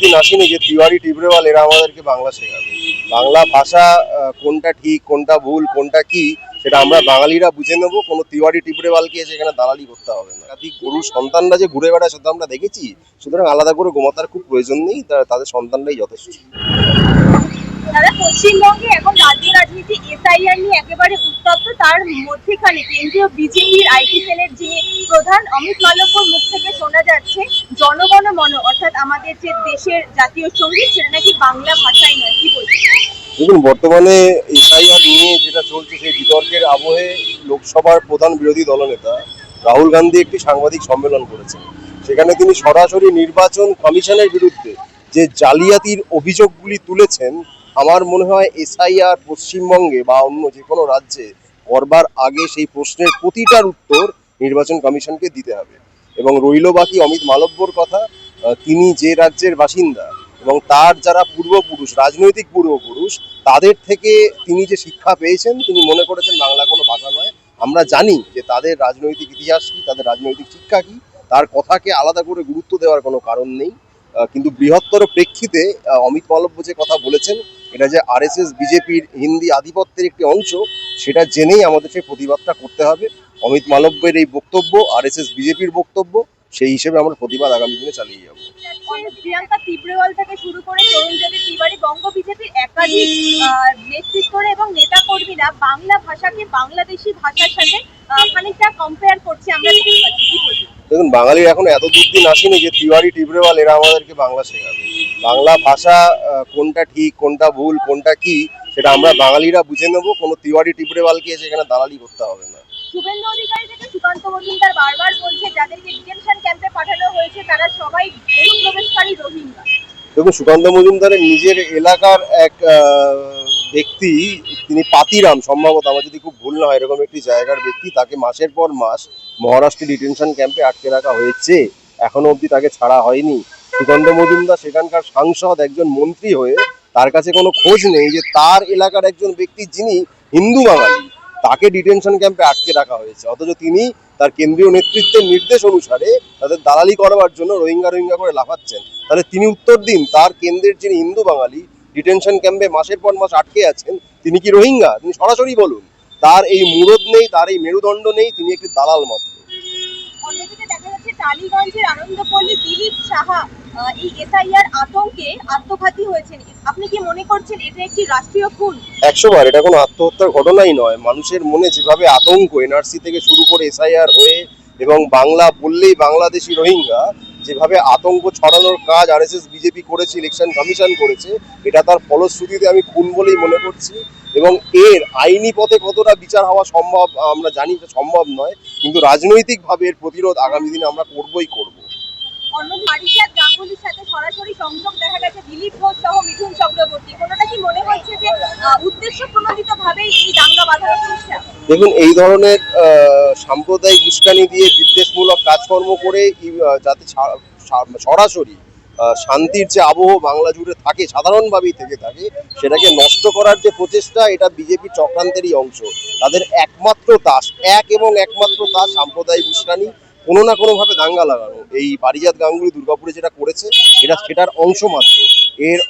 দিন আসেনি যে তিওয়ারি, টিবরেওয়াল, এরা আমাদেরকে বাংলা শেখাবে। বাংলা ভাষা কোনটা ঠিক, কোনটা ভুল, কোনটা কি, সেটা আমরা বাঙালিরা বুঝে নেব। কোনো তিওয়ারি, টিবরেওয়ালকে এসে এখানে দালালি করতে হবে না। একাধিক গরুর সন্তানরা যে ঘুরে বেড়ায়, সেটা আমরা দেখেছি। সুতরাং আলাদা করে গোমাতার খুব প্রয়োজন নেই তাদের সন্তানরাই যথেষ্ট। পশ্চিমবঙ্গে এখন রাজনীতি এসআইআর নিয়ে একেবারে উত্তপ্ত তার মধ্যেখানে কেন্দ্রীয় বিজেপির আইটি সেলের যিনি প্রধান অমিত মালব্যর মুখ থেকে শোনা যাচ্ছে, জনগণ মন, অর্থাৎ আমাদের যে দেশের জাতীয় সংগীত, সেটা নাকি বাংলা ভাষায় নয়, কি দেখুন, বর্তমানে এসআইআর নিয়ে যেটা চলছে, সেই বিতর্কের আবহে লোকসভার প্রধান বিরোধী দলনেতা রাহুল গান্ধী একটি সাংবাদিক সম্মেলন করেছেন। সেখানে তিনি সরাসরি নির্বাচন কমিশনের বিরুদ্ধে যে জালিয়াতির অভিযোগগুলি তুলেছেন, আমার মনে হয় এসআইআর পশ্চিমবঙ্গে বা অন্য যে কোনো রাজ্যে করবার আগে সেই প্রশ্নের প্রতিটার উত্তর নির্বাচন কমিশনকে দিতে হবে। এবং রইল বাকি অমিত মালব্যর কথা তিনি যে রাজ্যের বাসিন্দা এবং তার যারা পূর্বপুরুষ, রাজনৈতিক পূর্বপুরুষ, তাদের থেকে তিনি যে শিক্ষা পেয়েছেন, তিনি মনে করেছেন বাংলা কোনো ভাষা নয়। আমরা জানি যে তাদের রাজনৈতিক ইতিহাস কি, তাদের রাজনৈতিক শিক্ষা কি, তার কথাকে আলাদা করে গুরুত্ব দেওয়ার কোনো কারণ নেই। কিন্তু বৃহত্তর প্রেক্ষিতে অমিত মালব্য যে কথা বলেছেন, এটা যে আরএসএস, বিজেপির হিন্দি আধিপত্যের একটি অংশ, সেটা জেনেই আমাদের সেই প্রতিবাদটা করতে হবে। অমিত মালব্যের এই বক্তব্য, আরএসএস, বিজেপির বক্তব্য, সেই হিসেবে আমরা প্রতিবাদ আগামী দিনে চালিয়ে যাব। প্রিয়াঙ্কা তিব্রেওয়াল থেকে শুরু করে তরুণ জ্যোতি তিওয়ারি, বঙ্গ বিজেপির একাধিক এবং নেতা কর্মীরা বাংলা ভাষাকে বাংলাদেশি ভাষার সাথে খানিকটা কম্পেয়ার করছে আমরা দেখতে পাচ্ছি কি বলবেন দেখুন বাঙালির এখন এত দিন আসেনি যে তিওয়ারি টিবরেওয়াল এরা আমাদেরকে বাংলা শেখাবে। বাংলা ভাষা কোনটা ঠিক কোনটা ভুল কোনটা কি সেটা আমরা বাঙালিরা বুঝে নেব। কোনো তিওয়ারি টিবরেওয়ালকে এসে এখানে দালালি করতে হবে না। শুভেন্দু অধিকারী থেকে সুকান্ত মজুমদার বারবার বলছে যাদেরকে ডিটেনশন ক্যাম্পে পাঠানো হয়েছে তারা সবাই অনুপ্রবেশকারী রোহিঙ্গা। দেখুন সুকান্ত মজুমদারের নিজের এলাকার এক ব্যক্তি, তিনি পাতিরাম, সম্ভবত আমার যদি খুব ভুল না হয়, এরকম একটি জায়গার ব্যক্তি, তাকে মাসের পর মাস মহারাষ্ট্র ডিটেনশন ক্যাম্পে আটকে রাখা হয়েছে। এখনও অবধি তাকে ছাড়া হয়নি। সুকান্ত মজুমদার সেখানকার সাংসদ, একজন মন্ত্রী হয়ে তার কাছে কোনো খোঁজ নেই যে তার এলাকার একজন ব্যক্তি যিনি হিন্দু বাঙালি, তাকে ডিটেনশন ক্যাম্পে আটকে রাখা হয়েছে। অথচ তিনি তার কেন্দ্রীয় নেতৃত্বের নির্দেশ অনুসারে তাদের দালালি করবার জন্য রোহিঙ্গা রোহিঙ্গা করে লাফাচ্ছেন। তাহলে তিনি উত্তর দিন, তার কেন্দ্রের যিনি হিন্দু বাঙালি ডিটেনশন ক্যাম্পে মাসের পর মাস আটকে আছেন তিনি কি রোহিঙ্গা? তিনি সরাসরি বলুন। তার এই মুরদ নেই তার এই মেরুদণ্ড নেই তিনি একটি দালাল মাত্র। অন্যদিকে দেখা যাচ্ছে টালিগঞ্জের আনন্দপল্লী দিলীপ সাহা এই এসআইআর আতঙ্কে আত্মঘাতী হয়েছেন। আপনি কি মনে করছেন এটা একটি রাষ্ট্রীয় খুন? একশো বার এটা কোনো আত্মহত্যার ঘটনাই নয়। মানুষের মনে যেভাবে আতঙ্ক এনআরসি থেকে শুরু করে এসআইআর হয়ে এবং বাংলা বললেই বাংলাদেশি রোহিঙ্গা যেভাবে আতঙ্ক ছড়ানোর কাজ আরএসএস, বিজেপি করেছে ইলেকশন কমিশন করেছে, এটা তার ফলশ্রুতিতে আমি খুন বলেই মনে করছি এবং এর আইনি পথে কতটা বিচার হওয়া সম্ভব আমরা জানি সম্ভব নয়, কিন্তু রাজনৈতিকভাবে এর প্রতিরোধ আগামী দিনে আমরা করবই করব। সাথে সরাসরি সংযোগ দেখা গেছে, দিলীপ ঘোষ সহ চক্রবর্তী। কোনোটা কি মনে হচ্ছে যে উদ্দেশ্য প্রণোদিত এই দাঙ্গা চেষ্টা দেখুন, এই ধরনের সাম্প্রদায়িক উস্কানি দিয়ে বিদ্বেষমূলক কাজকর্ম করে যাতে সরাসরি শান্তির যে আবহ বাংলা জুড়ে থাকে, সাধারণভাবেই থেকে থাকে, সেটাকে নষ্ট করার যে প্রচেষ্টা, এটা বিজেপি চক্রান্তেরই অংশ। তাদের একমাত্র তাস এক এবং একমাত্র তাস সাম্প্রদায়িক উস্কানি। কোনো না কোনোভাবে দাঙ্গা লাগানো। এই পারিজাত গাঙ্গুলি দুর্গাপুরে যেটা করেছে, এটা সেটার অংশ মাত্র। এর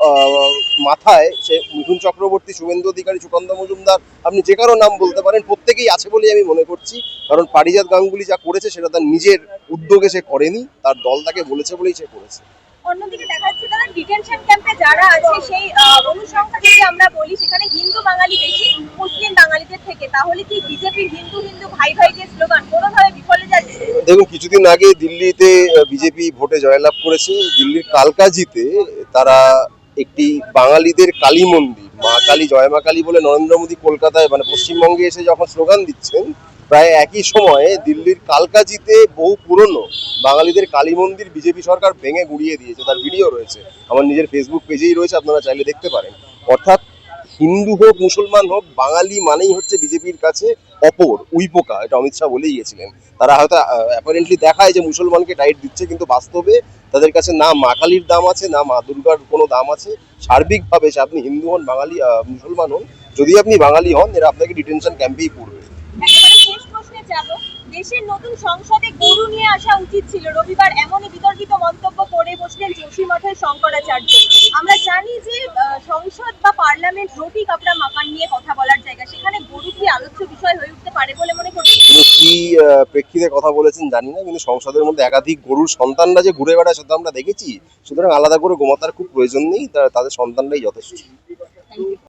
মাথায় সে মিঠুন চক্রবর্তী, শুভেন্দু অধিকারী, সুকান্ত মজুমদার, আপনি যে কারও নাম বলতে পারেন, প্রত্যেকেই আছে বলেই আমি মনে করছি। কারণ পারিজাত গাঙ্গুলি যা করেছে, সেটা তার নিজের উদ্যোগে সে করেনি, তার দল তাকে বলেছে বলেই সে করেছে। অন্যদিকে দেখা যাচ্ছে সেই আমরা বলি, সেখানে হিন্দু বাঙালি থেকে, তাহলে দেখুন, কিছুদিন আগে দিল্লিতে বিজেপি ভোটে জয়লাভ করেছে। দিল্লির কালকাজিতে তারা একটি বাঙালিদের কালী মন্দির, মা কালী, জয় মা কালী বলে নরেন্দ্র মোদী কলকাতায় মানে পশ্চিমবঙ্গে এসে যখন স্লোগান দিচ্ছেন, প্রায় একই সময়ে দিল্লির কালকাজিতে বহু পুরনো বাঙালিদের কালী মন্দির বিজেপি সরকার ভেঙে গুড়িয়ে দিয়েছে। তার ভিডিও রয়েছে। আমার নিজের ফেসবুক পেজেই রয়েছে, আপনারা চাইলে দেখতে পারেন। অর্থাৎ হিন্দু হোক, মুসলমান হোক, বাঙালি মানেই হচ্ছে বিজেপির কাছে অপর উইপোকা এটা অমিত শাহ বলেই গিয়েছিলেন। তারা হয়তো অ্যাপারেন্টলি দেখায় যে মুসলমানকে টাইট দিচ্ছে, কিন্তু বাস্তবে তাদের কাছে না, মা কালীর দাম আছে, না মা দুর্গার কোনো দাম আছে। সার্বিকভাবে সে আপনি হিন্দু হন, বাঙালি মুসলমান হন, যদি আপনি বাঙালি হন, এরা আপনাকে ডিটেনশন ক্যাম্পেই পড়বে দেশের নতুন সংসদে গরু নিয়ে আসা উচিত ছিল। রবিবার এমনই বিতর্কিত মন্তব্য করে বসলেন যোশী মঠের শঙ্করাচার্য। আমরা জানি যে সংসদ বা পার্লামেন্ট রুটি কাপড়া মাকান নিয়ে কথা বলার জায়গা। সেখানে গরু কি আলোচ্য বিষয় হয়ে উঠতে পারে বলে মনে করছেন? তিনি কি প্রেক্ষিতে কথা বলেছেন জানি না কিন্তু সংসদের মধ্যে একাধিক গরুর সন্তানরা যে ঘুরে বেড়ায় সেটা আমরা দেখেছি। সুতরাং আলাদা করে গোমাতার খুব প্রয়োজন নেই তাদের সন্তানরাই যথেষ্ট।